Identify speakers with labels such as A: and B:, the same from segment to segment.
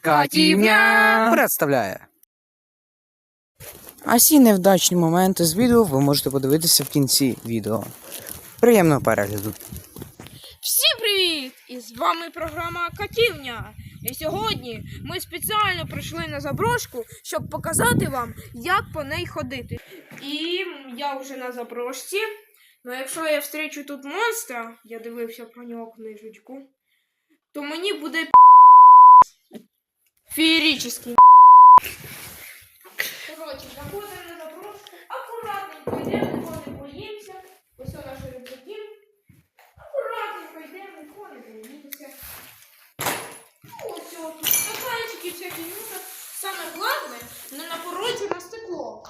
A: Катівня
B: представляє. А всі невдачні моменти з відео ви можете подивитися в кінці відео. Приємного перегляду.
C: Всім привіт! І з вами програма Катівня. І сьогодні ми спеціально прийшли на заброшку, щоб показати вам, як по неї ходити. І я вже на заброшці. Ну якщо я встрічу тут монстра, я дивився про нього книжечку, то мені буде феєрічний. Коротше, заходимо на заброшку, акуратненько йдемо, нікого не боїмося. Ось у наш рюкзаки. Акуратненько йдемо, нікого не боїмося. Ну, ось тут стаканчики всякі. Ну, саме головне, не напорочу на стекло.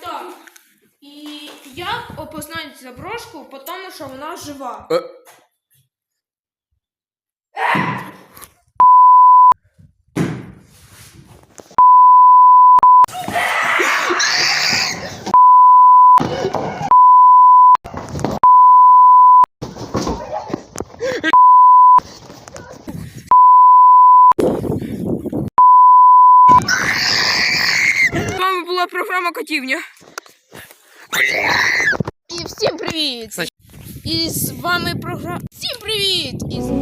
C: Так. І як опознають заброшку, по тому, що вона жива. З вами була програма Котівня. І всім привіт! І з вами програма. Всім привіт! І з...